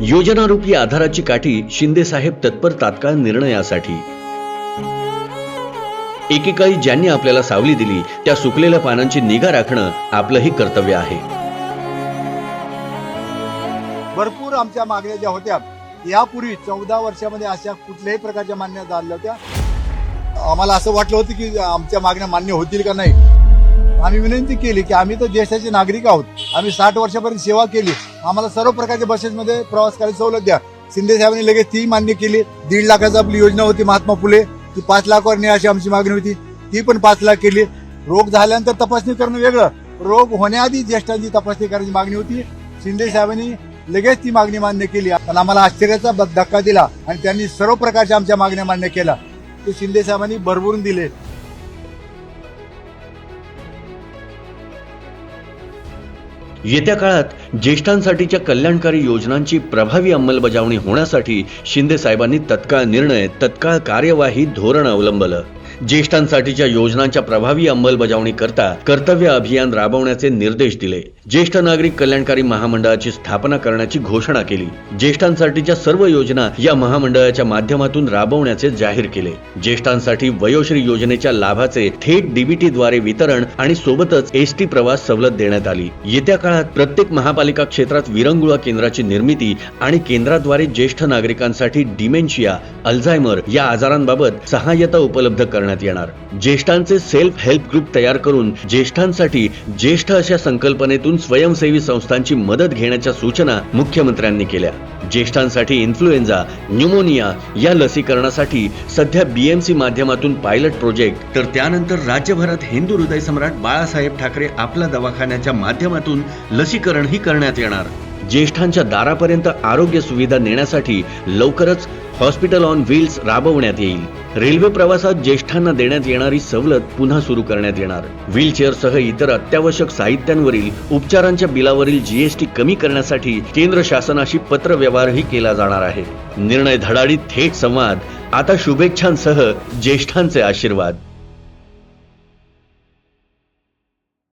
योजनारूपी आधाराची काठी शिंदे साहेब तत्पर तात्काळ निर्णयासाठी. एकेकाळी ज्यांनी आपल्याला सावली दिली त्या सुकलेल्या पानांची निगा राखणं आपलंही कर्तव्य आहे. भरपूर आमच्या मागण्या ज्या होत्या यापूर्वी चौदा वर्षामध्ये अशा कुठल्याही प्रकारच्या मान्य झाल्या होत्या. आम्हाला असं वाटलं होतं की आमच्या मागण्या मान्य होतील का नाही. आम्ही विनंती केली की आम्ही तर देशाचे नागरिक आहोत. आम्ही साठ वर्षापर्यंत सेवा केली. आम्हाला सर्व प्रकारच्या बसेसमध्ये प्रवास करायची सवलत द्या. शिंदे साहेबांनी लगेच ती मान्य केली. दीड लाखाची आपली योजना होती महात्मा फुले. ती पाच लाखवर नाही अशी आमची मागणी होती. ती पण पाच लाख केली. रोग झाल्यानंतर तपासणी करणं वेगळं. रोग होण्याआधी ज्येष्ठांची तपासणी करायची मागणी होती. शिंदे साहेबांनी लगेच ती मागणी मान्य केली. पण आम्हाला आश्चर्याचा धक्का दिला. आणि त्यांनी सर्व प्रकारच्या आमच्या मागण्या मान्य केल्या. ते शिंदे साहेबांनी भरभरून दिले. येत्या काळात ज्येष्ठांसाठीच्या कल्याणकारी योजनांची प्रभावी अंमलबजावणी होण्यासाठी शिंदे साहेबांनी तत्काळ निर्णय तत्काळ कार्यवाही धोरण अवलंबलं. ज्येष्ठांसाठीच्या योजनांच्या प्रभावी अंमलबजावणी करता कर्तव्य अभियान राबवण्याचे निर्देश दिले. ज्येष्ठ नागरिक कल्याणकारी महामंडळाची स्थापना करण्याची घोषणा केली. ज्येष्ठांसाठीच्या सर्व योजना या महामंडळाच्या माध्यमातून राबवण्याचे जाहीर केले. ज्येष्ठांसाठी वयोश्री योजनेच्या लाभाचे थेट डीबीटीद्वारे वितरण आणि सोबतच एसटी प्रवास सवलत देण्यात आली. येत्या काळात प्रत्येक महापालिका क्षेत्रात विरंगुळा केंद्राची निर्मिती आणि केंद्राद्वारे ज्येष्ठ नागरिकांसाठी डिमेन्शिया अल्झायमर या आजारांबाबत सहाय्यता उपलब्ध करण्यात येणार. ज्येष्ठांचे सेल्फ हेल्प ग्रुप तयार करून ज्येष्ठांसाठी ज्येष्ठ अशा संकल्पनेतून स्वयंसेवी संस्थांची मदत घेण्याच्या सूचना मुख्यमंत्र्यांनी केल्या. ज्येष्ठांसाठी इन्फ्लुएन्झा न्यूमोनिया या लसीकरणासाठी सध्या बीएमसी माध्यमातून पायलट प्रोजेक्ट तर त्यानंतर राज्यभरात हिंदू हृदय सम्राट बाळासाहेब ठाकरे आपला दवाखान्याच्या माध्यमातून लसीकरणही करण्यात येणार. ज्येष्ठांच्या दारापर्यंत आरोग्य सुविधा नेण्यासाठी लवकरच हॉस्पिटल ऑन व्हील्स राबवण्यात येईल. रेल्वे प्रवासात ज्येष्ठांना देण्यात येणारी सवलत पुन्हा सुरू करण्यात येणार. व्हीलचेअरसह इतर अत्यावश्यक साहित्यांवरील उपचारांच्या बिलावरील जीएसटी कमी करण्यासाठी केंद्र शासनाशी पत्र व्यवहारही केला जाणार आहे. निर्णय धडाडीत थेट संवाद. आता शुभेच्छांसह ज्येष्ठांचे आशीर्वाद.